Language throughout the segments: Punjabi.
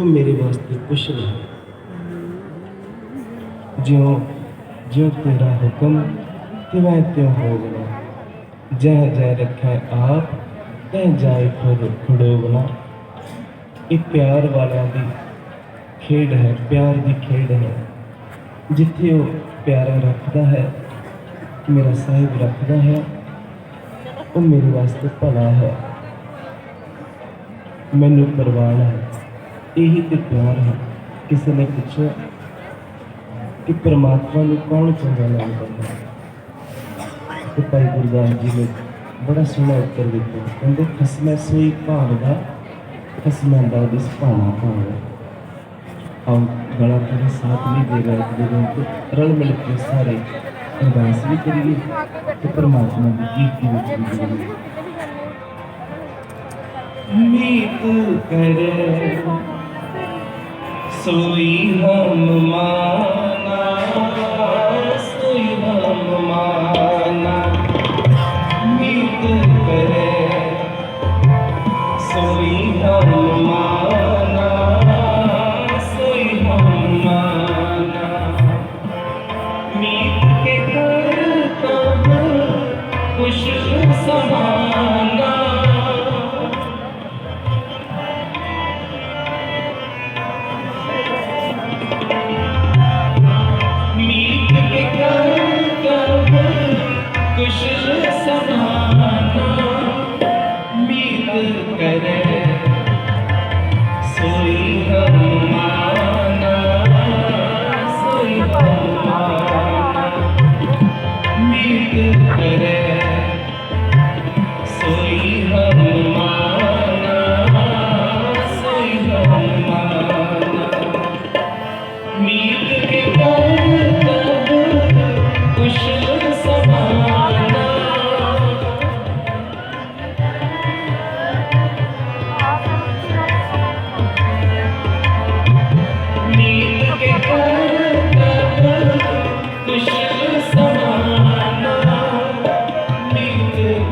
ਉਹ ਮੇਰੇ ਵਾਸਤੇ ਕੁਛ ਨਹੀਂ। ਜਿਉਂ ਜਿਉਂ ਤੇਰਾ ਹੁਕਮ ਤੇ ਮੈਂ ਤਿਉ ਹੋਵਣਾ ਜਹ ਜਹ ਰੱਖੈ ਆਪ, ਤੈ ਜਾਏ ਖੁਦ ਖੜੋਵਣਾ। ਇਹ ਪਿਆਰ ਵਾਲਿਆਂ ਦੀ ਖੇਡ ਹੈ, ਪਿਆਰ ਦੀ ਖੇਡ ਹੈ। ਜਿੱਥੇ ਉਹ ਪਿਆਰਾ ਰੱਖਦਾ ਹੈ, ਮੇਰਾ ਸਾਹਿਬ ਰੱਖਦਾ ਹੈ, ਉਹ ਮੇਰੇ ਵਾਸਤੇ ਭਲਾ ਹੈ। ਮੈਨੂੰ ਪਰਵਾਹ ਹੈ। ਇਹੀ ਤੇ ਪਿਆਰ ਹੈ ਕਿਸੇ ਨੇ ਪੁੱਛਿਆ ਕਿ ਪਰਮਾਤਮਾ ਨੂੰ ਕੌਣ ਚੰਗਾ ਲੱਗਦਾ ਹੈ? ਤੇ ਭਾਈ ਗੁਰਦਾਸ ਜੀ ਨੇ ਬੜਾ ਸੋਹਣਾ ਉੱਤਰ ਦਿੱਤਾ। ਕਹਿੰਦੇ ਖਸਮੈ ਸੋਈ ਭਾਵਦਾ ਖਸਮੈ ਦਾ ਦਿਸ ਭਾਣਾ ਭਾਵ ਆਓ ਗਲਾ ਤੇਰੇ ਸਾਥ ਨਹੀਂ ਦੇ ਰਿਹਾ। ਇੱਕ ਦੂਜੇ ਨੂੰ ਰਲ ਮਿਲ ਕੇ ਸਾਰੇ ਅਰਦਾਸ ਵੀ ਕਰੀਏ ਤੇ ਪਰਮਾਤਮਾ ਦੀ ਕੀਰਤੀ ਵਿੱਚ ਵੀ ਕਰੀਏ ਮੀਤ ਕਰੇ। ਸੋਈ ਹਮ ਮਾਨਾ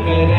கர